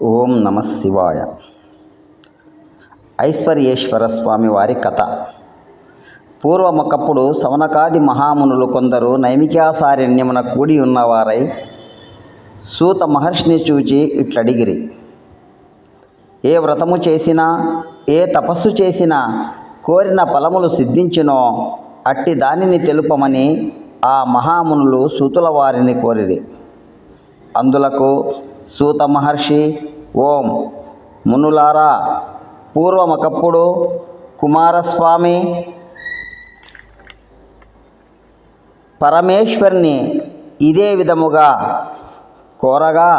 ఓం నమ శివాయ. ఐశ్వర్యేశ్వర స్వామి వారి కథ. పూర్వమొకప్పుడు సవనకాది మహామునులు కొందరు నైమికాసారణ్యమున కూడి ఉన్నవారై సూత మహర్షిని చూచి ఇట్లడిగిరి. ఏ వ్రతము చేసినా ఏ తపస్సు చేసినా కోరిన ఫలములు సిద్ధించినో అట్టి దానిని తెలుపమని ఆ మహామునులు సూతుల వారిని కోరిరి. అందులకు సూత మహర్షి ఓం మునులారా పూర్వమకప్పుడు కుమారస్వామి పరమేశ్వరిని ఇదే విధముగా కోరగా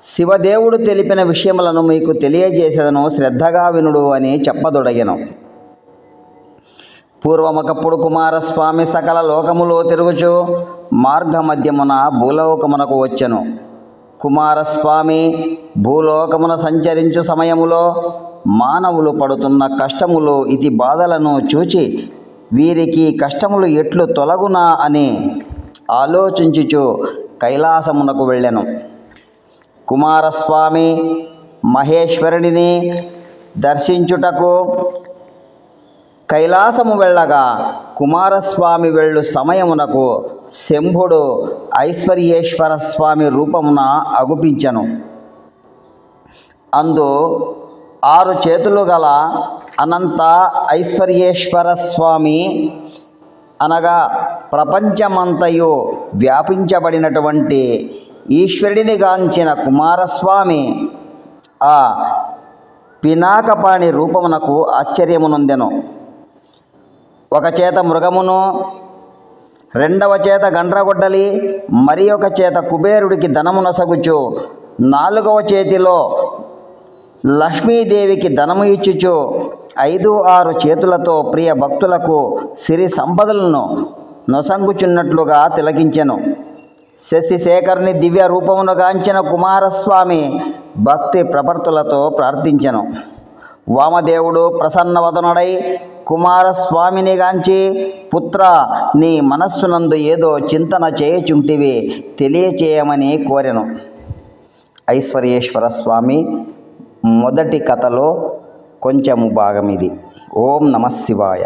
శివదేవుడు తెలిపిన విషయములను మీకు తెలియజేసేదను శ్రద్ధగా వినుడు అని చెప్పదొడగెను. పూర్వమకప్పుడు కుమారస్వామి సకల లోకములో తిరుగుచు మార్గమధ్యమున భూలోకమునకు వచ్చెను. కుమారస్వామి భూలోకమున సంచరించు సమయములో మానవులు పడుతున్న కష్టములు ఇది బాధలను చూచి వీరికి కష్టములు ఎట్లు తొలగునా అని ఆలోచించుచు కైలాసమునకు వెళ్ళెను. కుమారస్వామి మహేశ్వరుడిని దర్శించుటకు కైలాసము వెళ్ళగా కుమారస్వామి వెళ్ళు సమయమునకు శంభుడు ఐశ్వర్యేశ్వర స్వామి రూపమున అగుపించను. అందు ఆరు చేతులు గల అనంత ఐశ్వర్యేశ్వర స్వామి అనగా ప్రపంచమంతయు వ్యాపించబడినటువంటి ఈశ్వరుడిని గాంచిన కుమారస్వామి ఆ పినాకపాణి రూపమునకు ఆశ్చర్యమునొందెను. ఒక చేత మృగమును రెండవ చేత గండ్రగొడ్డలి మరి ఒక చేత కుబేరుడికి ధనము నొసగుచు. నాలుగవ చేతిలో లక్ష్మీదేవికి ధనము ఇచ్చుచు. ఐదు ఆరు చేతులతో ప్రియ భక్తులకు సిరి సంపదలను నొసంగుచున్నట్లుగా తిలకించెను. శశిశేఖర్ని దివ్య రూపమును గాంచిన కుమారస్వామి భక్తి ప్రపర్తులతో ప్రార్థించెను. వామదేవుడు ప్రసన్నవదనుడై కుమారస్వామిని గాంచి పుత్ర నీ మనస్సునందు ఏదో చింతన చేయుచుంటివి తెలియచేయమని కోరెను. ఐశ్వర్యేశ్వర స్వామి మొదటి కథలో కొంచెము భాగం ఇది ఓం నమ శివాయ.